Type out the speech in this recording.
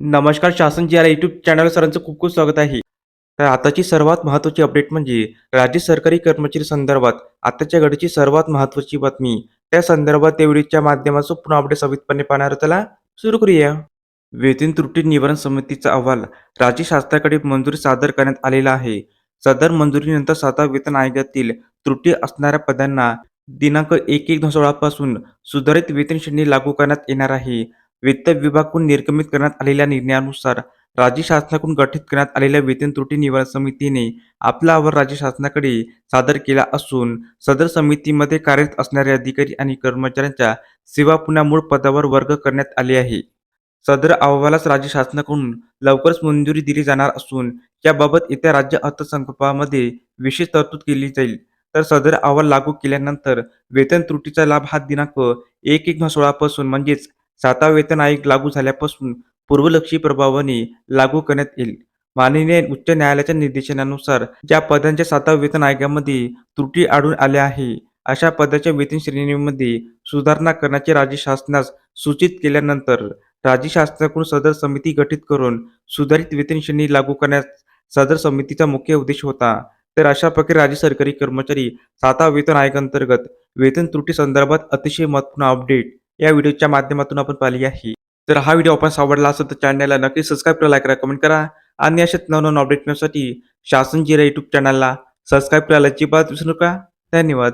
नमस्कार शासन जी our YouTube channel सरांचं खूप खूप स्वागत आहे. तर आताची सर्वात महत्त्वाची अपडेट म्हणजे राज्य सरकारी कर्मचारी संदर्भात आताच्या घडीची सर्वात महत्त्वाची बातमी. त्या संदर्भात त्या व्हिडिओच्या माध्यमातून पुन्हा अपडेट सविस्तरपणे पाहणार त्याला सुरू करूया. वेतन त्रुटी निवारण समितीचा अहवाल राज्य शासनाकडे मंजुरी सादर करण्यात आलेला आहे. सदर मंजुरीनंतर सातव्या वेतन आयोगातील त्रुटी असणाऱ्या पदांना दिनांक एक एक दोन सोळापासून सुधारित वेतन श्रेणी लागू करण्यात येणार आहे. वित्त विभागाकडून निर्गमित करण्यात आलेल्या निर्णयानुसार राज्य शासनाकडून गठीत करण्यात आलेल्या वेतन त्रुटी निवारण समितीने आपला अहवाल राज्य शासनाकडे सादर केला असून सदर समितीमध्ये कार्यरत असणारे अधिकारी आणि कर्मचाऱ्यांच्या सेवा पुन्हा मूळ पदावर वर्ग करण्यात आले आहे. सदर अहवालास राज्य शासनाकडून लवकरच मंजुरी दिली जाणार असून याबाबत येत्या राज्य अर्थसंकल्पामध्ये विशेष तरतूद केली जाईल. तर सदर अहवाल लागू केल्यानंतर वेतन त्रुटीचा लाभ हा दिनांक एक एक सोळापासून म्हणजेच सातवा वेतन आयोग लागू झाल्यापासून पूर्वलक्षी प्रभावाने लागू करण्यात येईल. माननीय उच्च न्यायालयाच्या निर्देशनानुसार ज्या पदांच्या सातव्या वेतन आयोगामध्ये त्रुटी आढळून आल्या आहे अशा पदाच्या वेतन श्रेणीमध्ये सुधारणा करण्याचे राज्य शासनास सूचित केल्यानंतर राज्य शासनाकडून सदर समिती गठीत करून सुधारित वेतन श्रेणी लागू करण्यास सदर समितीचा मुख्य उद्देश होता. तर अशा प्रकारे राज्य सरकारी कर्मचारी सातवा वेतन आयोगांतर्गत वेतन त्रुटी संदर्भात अतिशय महत्त्वपूर्ण अपडेट या व्हिडिओच्या माध्यमातून आपण पाहिली आहे. तर हा व्हिडिओ आपण आवडला असेल तर चॅनलला नक्की सबस्क्राईब करा लाईक करा कमेंट करा आणि अशाच नवनवीन अपडेट मिळण्यासाठी शासन जिरा युट्यूब चॅनलला सबस्क्राईब करायला अजिबात विसरू नका. धन्यवाद.